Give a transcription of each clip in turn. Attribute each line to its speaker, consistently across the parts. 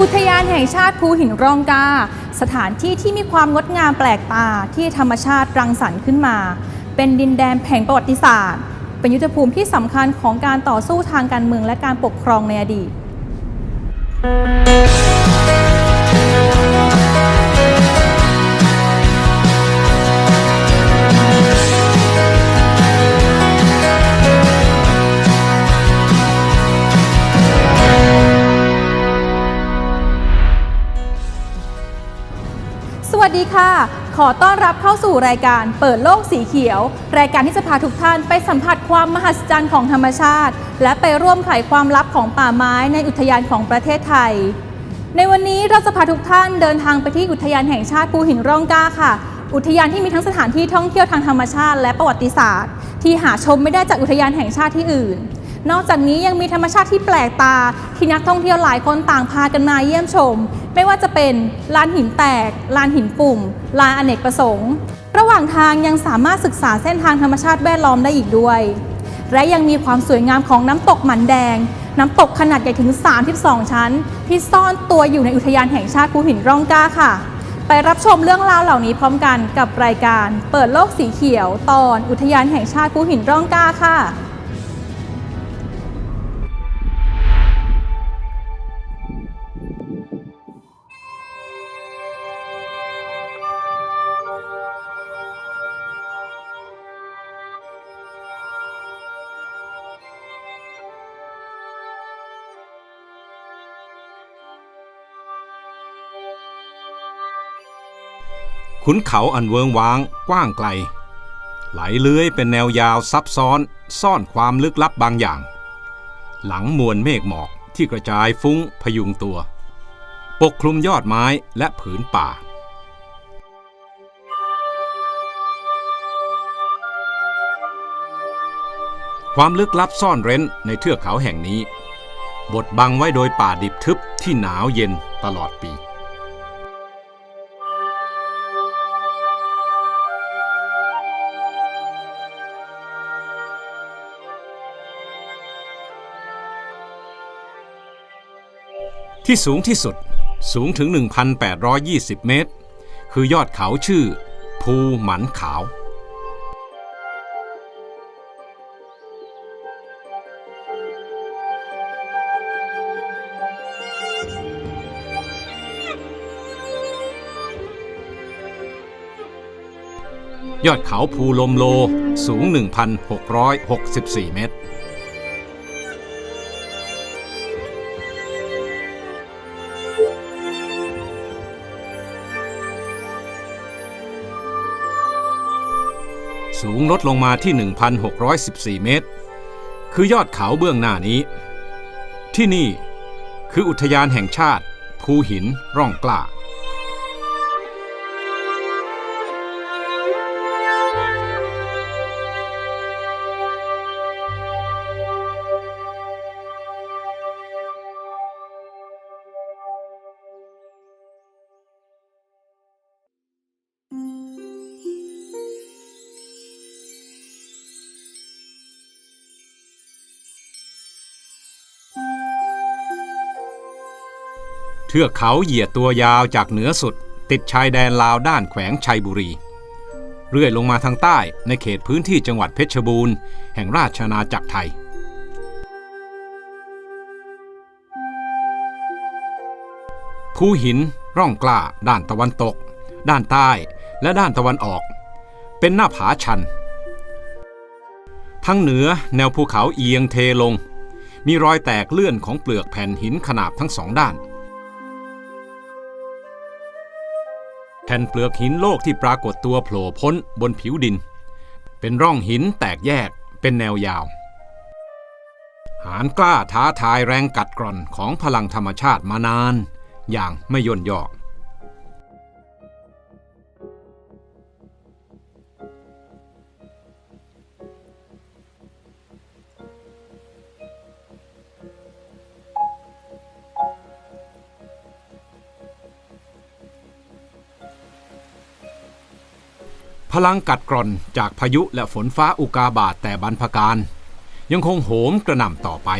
Speaker 1: อุทยานแห่งชาติภูหินร่องกา สถานที่ที่มีความงดงามแปลกตาที่ธรรมชาติรังสรรค์ขึ้นมา เป็นดินแดนแห่งประวัติศาสตร์ เป็นยุทธภูมิที่สำคัญของการต่อสู้ทางการเมืองและการปกครองในอดีต วัสดีค่ะ ขอต้อนรับเข้าสู่รายการเปิดโลกสีเขียว รายการที่จะพาทุกท่านไปสัมผัสความมหัศจรรย์ของธรรมชาติ และไปร่วมไขความลับของป่าไม้ในอุทยานของประเทศไทย ในวันนี้เราจะพาทุกท่านเดินทางไปที่อุทยานแห่งชาติภูหินร่องกล้าค่ะ อุทยานที่มีทั้งสถานที่ท่องเที่ยวทางธรรมชาติ และประวัติศาสตร์ ที่หาชมไม่ได้จากอุทยานแห่งชาติที่อื่น นอกจากนี้ยังมีธรรมชาติที่แปลกตา ที่นักท่องเที่ยวหลายคนต่างพากันมาเยี่ยมชม ไม่ว่าจะเป็นลานหินแตก ลานหินปุ่ม ลานอเนกประสงค์ ระหว่างทางยังสามารถศึกษาเส้นทางธรรมชาติแวดล้อมได้อีกด้วย และยังมีความสวยงามของน้ำตกหมันแดง น้ำตกขนาดใหญ่ถึง 32 ชั้น ที่ซ่อนตัวอยู่ในอุทยานแห่งชาติภูหินร่องกล้าค่ะ ไปรับชมเรื่องราวเหล่านี้พร้อมกันกับรายการ เปิดโลกสีเขียว ตอนอุทยานแห่งชาติภูหินร่องกล้าค่ะ
Speaker 2: ขุนเขาอันเวิงว้างกว้างไกล ไหลเลื้อยเป็นแนวยาวซับซ้อนซ่อนความลึกลับบางอย่าง หลังมวลเมฆหมอกที่กระจายฟุ้งพยุงตัว ปกคลุมยอดไม้และผืนป่าความลึกลับซ่อนเร้นในเทือกเขาแห่งนี้ บดบังไว้โดยป่าดิบทึบที่หนาวเย็นตลอดปี ที่สูงที่สุดสูงถึง 1,820 เมตร คือยอดเขาชื่อ ภูหมันขาว ยอดเขาภูลมโลสูง 1,664 เมตร สูงลดลงมาที่ 1,614 เมตร คือยอดเขาเบื้องหน้านี้ ที่นี่คืออุทยานแห่งชาติ ภูหินร่องกล้า ทือกเขาเหยียดตัวยาวจากเหนือสุด ติดชายแดนลาวด้านแขวงชัยบุรี เรื่อยลงมาทางใต้ในเขตพื้นที่จังหวัดเพชรบูรณ์ แห่งราชอาณาจักรไทย ภูหินร่องกล้า ด้านตะวันตก ด้านใต้และด้านตะวันออก เป็นหน้าผาชัน ทั้งเหนือแนวภูเขาเอียงเทลงมีรอยแตกเลื่อนของเปลือกแผ่นหินขนาบทั้งสองด้าน แผ่นเปลือกหินโลกที่ปรากฏตัวโผล่พ้นบนผิวดิน เป็นร่องหินแตกแยกเป็นแนวยาว หานกล้าท้าทายแรงกัดกร่อนของพลังธรรมชาติมานาน อย่างไม่ย่นย่อ พลังกัดกร่อนจากพายุและฝนฟ้าอุกาบาตแต่บรรพการ ยังคงโหมกระหน่ำต่อไป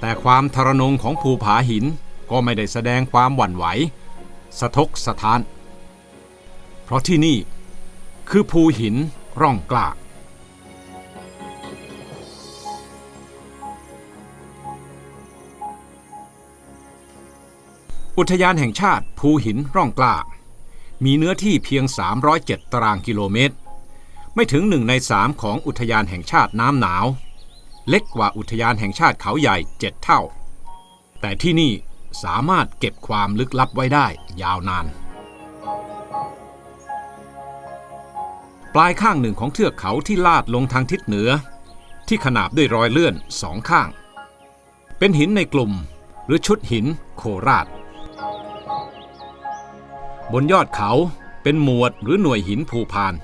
Speaker 2: แต่ความทรนงของภูผาหินก็ไม่ได้แสดงความหวั่นไหว สะทกสะท้าน เพราะที่นี่คือภูหินร่องกล้าอุทยานแห่งชาติภูหินร่องกล้า มีเนื้อที่เพียง 307 ตารางกิโลเมตร ไม่ถึงหนึ่งในสามของอุทยานแห่งชาติน้ำหนาว เล็กกว่าอุทยานแห่งชาติเขาใหญ่เจ็ดเท่า แต่ที่นี่สามารถเก็บความลึกลับไว้ได้ยาวนาน ปลายข้างหนึ่งของเทือกเขาที่ลาดลงทางทิศเหนือ ที่ขนาบด้วยรอยเลื่อนสองข้าง เป็นหินในกลุ่มหรือชุดหินโคราช บนยอดเขาเป็นหมวดหรือหน่วยหินภูพาน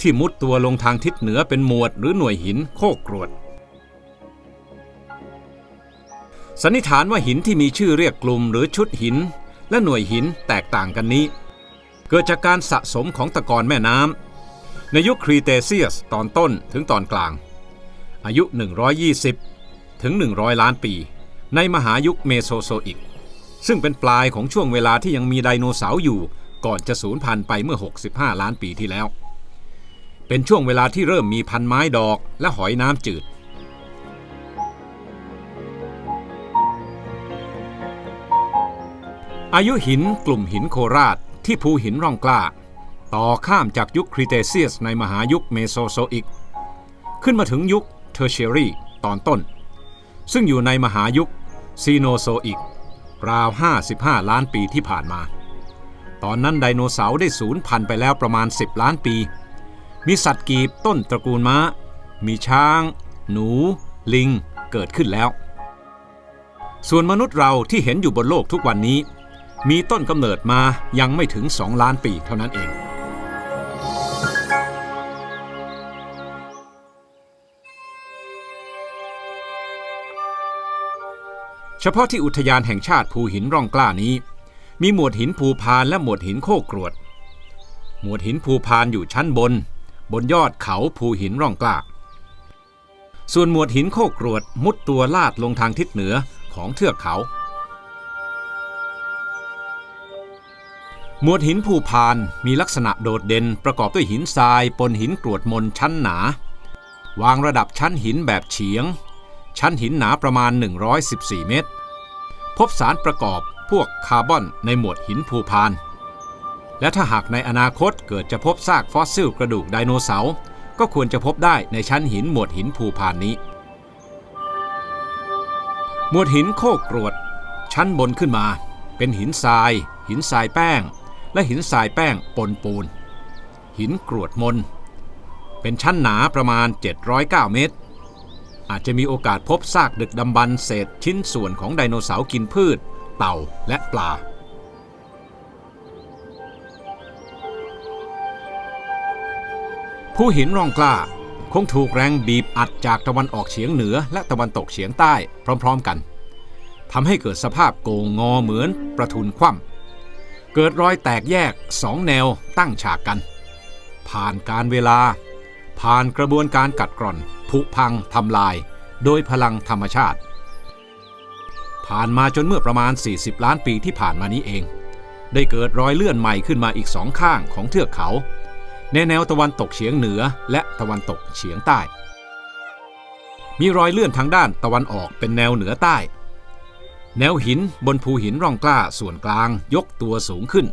Speaker 2: ที่มุดตัวลงทางทิศเหนือเป็นหมวดหรือหน่วยหินโคกรวด สันนิษฐานว่าหินที่มีชื่อเรียกกลุ่มหรือชุดหิน และหน่วยหินแตกต่างกันนี้ เกิดจากการสะสมของตะกอนแม่น้ำในยุคครีเตเซียสตอนต้นถึงตอนกลาง อายุ 120 ถึง 100 ล้านปี ในมหายุคเมโซโซอิก ซึ่งเป็นปลายของช่วงเวลาที่ยังมีไดโนเสาร์อยู่ ก่อนจะสูญพันธุ์ไปเมื่อ 65 ล้านปีที่แล้ว เป็นช่วงเวลาที่เริ่มมีพันไม้ดอกและหอยน้ำจืด อายุหินกลุ่มหินโคราชที่ภูหินร่องกล้า ต่อข้ามจากยุคครีเตเซียสในมหายุคเมโซโซอิก ขึ้นมาถึงยุคเทอร์เชอรีตอนต้น ซึ่งอยู่ในมหายุคซีโนโซอิก ราว 55 ล้านปีที่ผ่านมา ตอนนั้นไดโนเสาร์ได้สูญพันธุ์ไปแล้วประมาณ 10 ล้านปี มีสัตว์กีบต้นตระกูลม้า มีช้าง หนู ลิง เกิดขึ้นแล้ว ส่วนมนุษย์เราที่เห็นอยู่บนโลกทุกวันนี้ มีต้นกำเนิดมายังไม่ถึง 2 ล้านปีเท่านั้นเอง เฉพาะที่อุทยานแห่งชาติภูหินร่องกล้านี้ มีหมวดหินภูพานและหมวดหินโคกรวด หมวดหินภูพานอยู่ชั้นบน บนยอดเขาภูหินร่องกล้า ส่วนหมวดหินโคกรวดมุดตัวลาดลงทางทิศเหนือของเทือกเขา หมวดหินภูพานมีลักษณะโดดเด่นประกอบด้วยหินทรายปนหินกรวดมนชั้นหนา วางระดับชั้นหินแบบเฉียง ชั้นหินหนาประมาณ 114 เมตร พบสารประกอบพวกคาร์บอนในหมวดหินภูพาน และถ้าหากในอนาคตเกิดจะพบซากฟอสซิลกระดูกไดโนเสาร์ก็ควรจะพบได้ในชั้นหินหมวดหินภูพานนี้ หมวดหินโคกกรวด ชั้นบนขึ้นมา เป็นหินทราย หินทรายแป้ง และหินทรายแป้งปนปูน หินกรวดมน เป็นชั้นหนาประมาณ 709 เมตร อาจจะมีโอกาสพบซากดึกดำบรรพ์เศษชิ้นส่วนของไดโนเสาร์กินพืช เต่าและปลา ผู้หินร่องกล้าคงถูกแรงบีบอัดจากตะวันออกเฉียงเหนือและตะวันตกเฉียงใต้พร้อม ๆกันทำให้เกิดสภาพโกงงอเหมือนประทุนคว่ำเกิดรอยแตกแยกสองแนวตั้งฉากกัน ผ่านการเวลา ผ่านกระบวนการกัดกร่อน ผุพังทำลาย โดยพลังธรรมชาติ ผ่านมาจนเมื่อประมาณ 40 ล้านปีที่ผ่านมานี้เอง ได้เกิดรอยเลื่อนใหม่ขึ้นมาอีกสองข้างของเทือกเขา ในแนวตะวันตกเฉียงเหนือและตะวันตกเฉียงใต้ มีรอยเลื่อนทางด้านตะวันออกเป็นแนวเหนือใต้ แนวหินบนภูหินร่องกล้าส่วนกลางยกตัวสูงขึ้น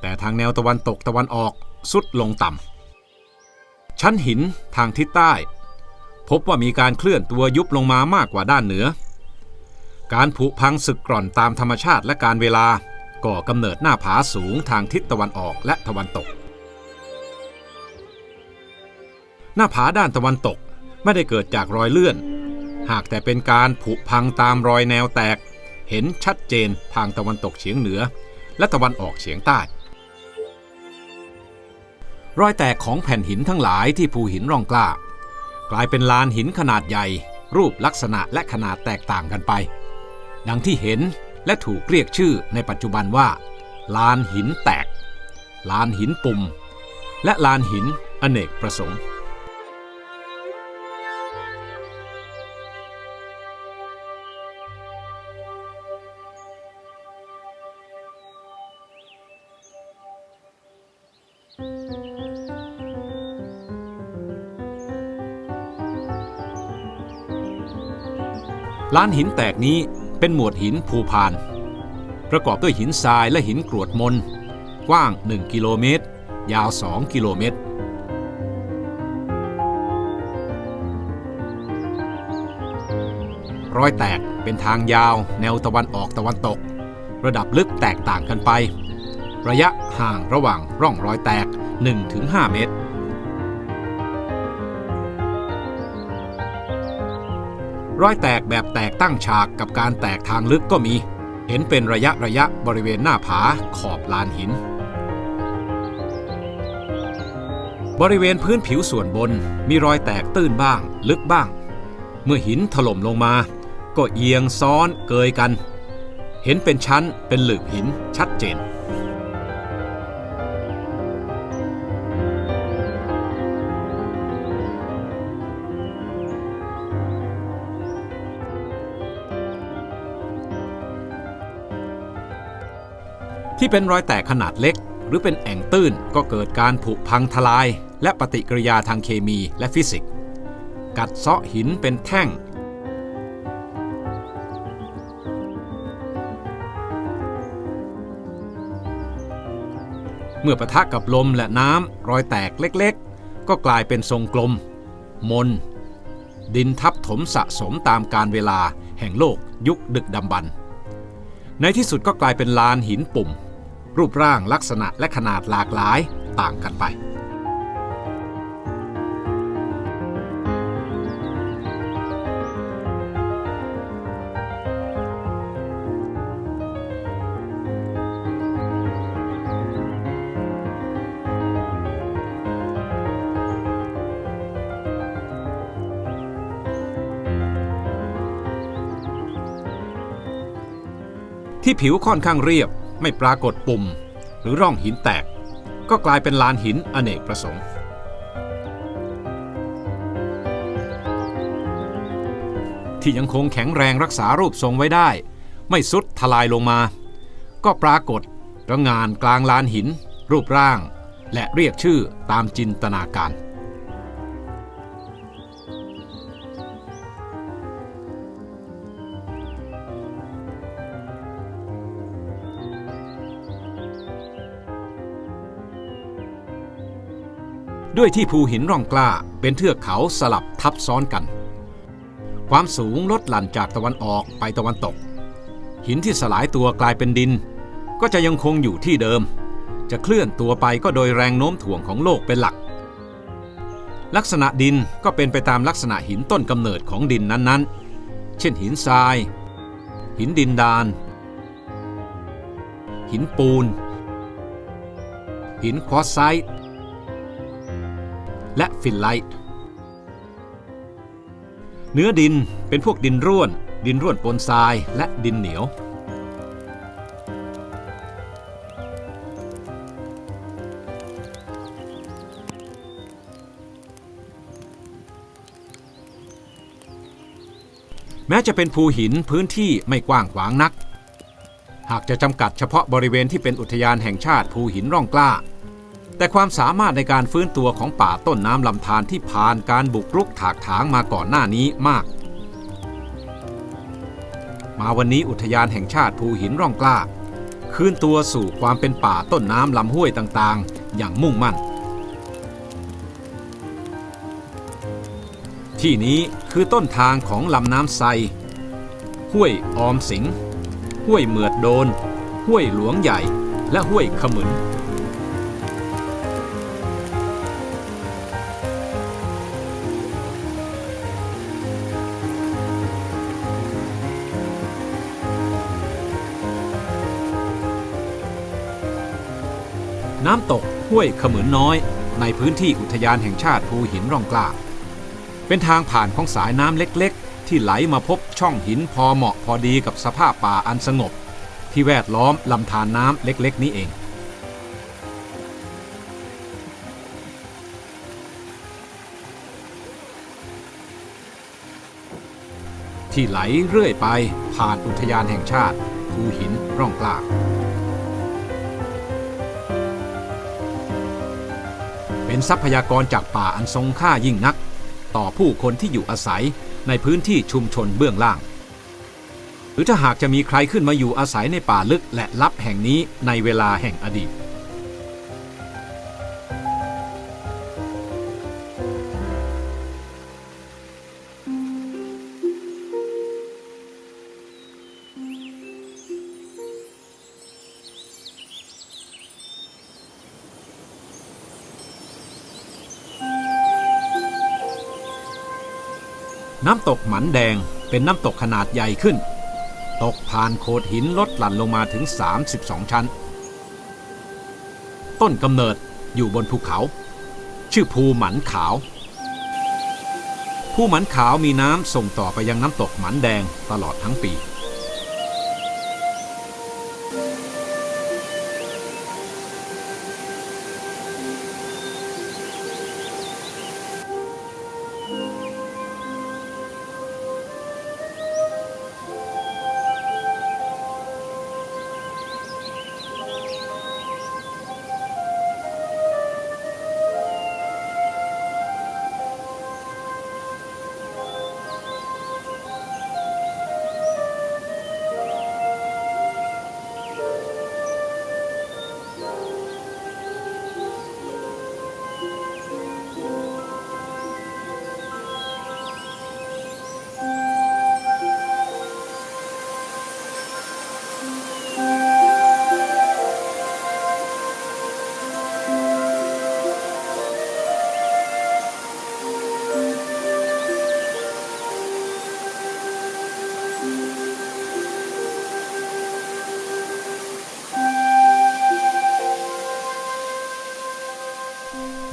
Speaker 2: แต่ทางแนวตะวันตกตะวันออกสุดลงต่ำ ชั้นหินทางทิศใต้ พบว่ามีการเคลื่อนตัวยุบลงมามากกว่าด้านเหนือ การผุพังสึกกร่อนตามธรรมชาติและการเวลาก่อกำเนิดหน้าผาสูงทางทิศตะวันออกและตะวันตก หน้าผาด้านตะวันตกไม่ได้เกิดจากรอยเลื่อน หากแต่เป็นการผุพังตามรอยแนวแตก เห็นชัดเจนทางตะวันตกเฉียงเหนือ และตะวันออกเฉียงใต้ รอยแตกของแผ่นหินทั้งหลายที่ภูหินร่องกล้า กลายเป็นลานหินขนาดใหญ่ รูปลักษณะและขนาดแตกต่างกันไป ดังที่เห็นและถูกเรียกชื่อในปัจจุบันว่า ลานหินแตก ลานหินปุ่ม และลานหินอเนกประสงค์ ลานหินแตกนี้เป็นหมวดหินภูพาน ประกอบด้วยหินทรายและหินกรวดมน กว้าง 1 กิโลเมตร ยาว 2 กิโลเมตร รอยแตกเป็นทางยาว แนวตะวันออกตะวันตก ระดับลึกแตกต่างกันไป ระยะห่างระหว่างร่องรอยแตก 1-5 เมตร รอยแตกแบบแตกตั้งฉากกับการแตกทางลึกก็มี เห็นเป็นระยะระยะบริเวณหน้าผาขอบลานหิน บริเวณพื้นผิวส่วนบนมีรอยแตกตื้นบ้าง ลึกบ้าง เมื่อหินถล่มลงมา ก็เอียงซ้อนเกยกัน เห็นเป็นชั้นเป็นหลืบหินชัดเจน ที่เป็นรอยแตกขนาดเล็ก หรือเป็นแอ่งตื้นก็เกิดการผุพังทลาย และปฏิกิริยาทางเคมีและฟิสิกส์กัดเซาะหินเป็นแท่ง เมื่อปะทะกับลมและน้ำรอยแตกเล็กๆ ก็กลายเป็นทรงกลม มน ดินทับถมสะสมตามการเวลาแห่งโลกยุคดึกดำบรรในที่สุดก็กลายเป็นลานหินปุ่ม รูปร่างลักษณะและขนาดหลากหลายต่างกันไป ที่ผิวค่อนข้างเรียบ ไม่ปรากฏปุ่ม หรือร่องหินแตก ก็กลายเป็นลานหินอเนกประสงค์ที่ยังคงแข็งแรงรักษารูปทรงไว้ได้ ไม่สุดทลายลงมา ก็ปรากฏระงานกลางลานหิน รูปร่าง และเรียกชื่อตามจินตนาการ ด้วยที่ภูหินร่องกล้าเป็นเทือกเขาสลับทับซ้อนกัน ความสูงลดหลั่นจากตะวันออกไปตะวันตก หินที่สลายตัวกลายเป็นดิน ก็จะยังคงอยู่ที่เดิม จะเคลื่อนตัวไปก็โดยแรงโน้มถ่วงของโลกเป็นหลัก ลักษณะดินก็เป็นไปตามลักษณะหินต้นกำเนิดของดินนั้นๆ เช่นหินทราย หินดินดาน หินปูน หินควอไซต์ และฟินไลท์เนื้อดินเป็นพวกดินร่วน ดินร่วนปนทรายและดินเหนียว แม้จะเป็นภูหินพื้นที่ไม่กว้างขวางนัก หากจะจำกัดเฉพาะบริเวณที่เป็นอุทยานแห่งชาติภูหินร่องกล้า แต่ความสามารถในการฟื้นตัวของป่าต้นน้ำลำธารที่ผ่านการบุกรุกถากถางมาก่อนหน้านี้มาก มาวันนี้อุทยานแห่งชาติภูหินร่องกล้า คืนตัวสู่ความเป็นป่าต้นน้ำลำห้วยต่างๆ อย่างมุ่งมั่น ที่นี้คือต้นทางของลำน้ำไซห้วยออมสิงห้วยเหมือดโดน ห้วยหลวงใหญ่ และห้วยขมึน น้ำตกห้วยขมืนน้อย ในพื้นที่อุทยานแห่งชาติภูหินร่องกล้า เป็นทางผ่านของสายน้ำเล็กๆ ที่ไหลมาพบช่องหินพอเหมาะพอดีกับสภาพป่าอันสงบ ที่แวดล้อมลำธารน้ำเล็กๆ นี้เอง ที่ไหลเรื่อยไปผ่านอุทยานแห่งชาติภูหินร่องกล้า ทรัพยากรจากป่าอันทรงค่ายิ่งนัก ต่อผู้คนที่อยู่อาศัยในพื้นที่ชุมชนเบื้องล่าง หรือถ้าหากจะมีใครขึ้นมาอยู่อาศัยในป่าลึกและลับแห่งนี้ในเวลาแห่งอดีต น้ำตกหมันแดงเป็นน้ำตกขนาดใหญ่ขึ้น ตกผ่านโขดหินลดหลั่นลงมาถึง 32 ชั้น ต้นกำเนิดอยู่บนภูเขา ชื่อภูหมันขาว ภูหมันขาวมีน้ำส่งต่อไปยังน้ำตกหมันแดงตลอดทั้งปี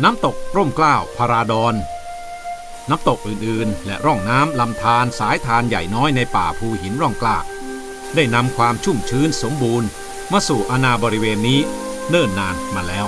Speaker 2: น้ำตกร่มกล้าวพาราดอนน้ำตกอื่นๆ และร่องน้ำลำธารสายธารใหญ่น้อยในป่าภูหินร่องกล้าได้นำความชุ่มชื้นสมบูรณ์ มาสู่อาณาบริเวณนี้เนิ่นนานมาแล้ว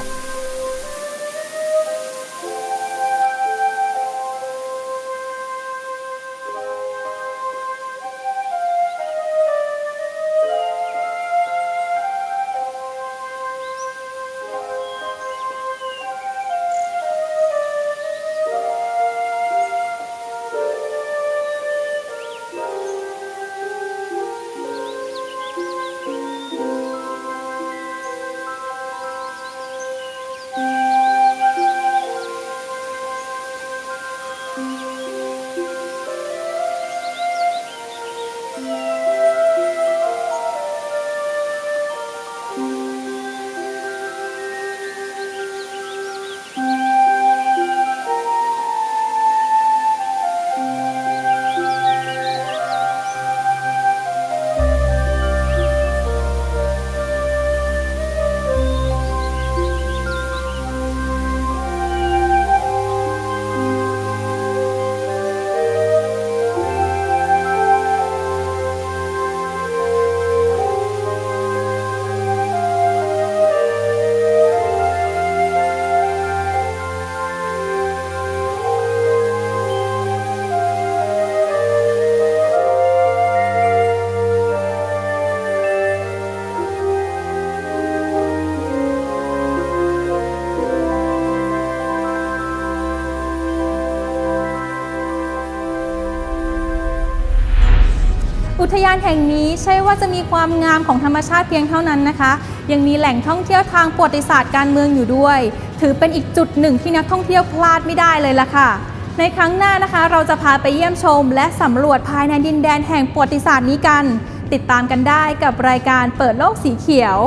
Speaker 1: ทยานแห่งนี้ใช่ว่าจะมีความงามของธรรมชาติเพียงเท่านั้นนะคะ ยังมีแหล่งท่องเที่ยวทางประวัติศาสตร์การเมืองอยู่ด้วย ถือเป็นอีกจุดหนึ่งที่นักท่องเที่ยวพลาดไม่ได้เลยล่ะค่ะ ในครั้งหน้านะคะ เราจะพาไปเยี่ยมชม และสำรวจภายในดินแดนแห่งประวัติศาสตร์นี้กัน ติดตามกันได้กับรายการเปิดโลกสีเขียว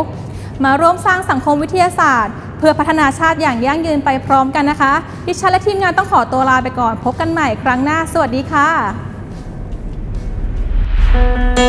Speaker 1: มาร่วมสร้างสังคมวิทยาศาสตร์ เพื่อพัฒนาชาติอย่างยั่งยืนไปพร้อมกันนะคะ ดิฉันและทีมงานต้องขอตัวลาไปก่อน พบกันใหม่ครั้งหน้า สวัสดีค่ะ you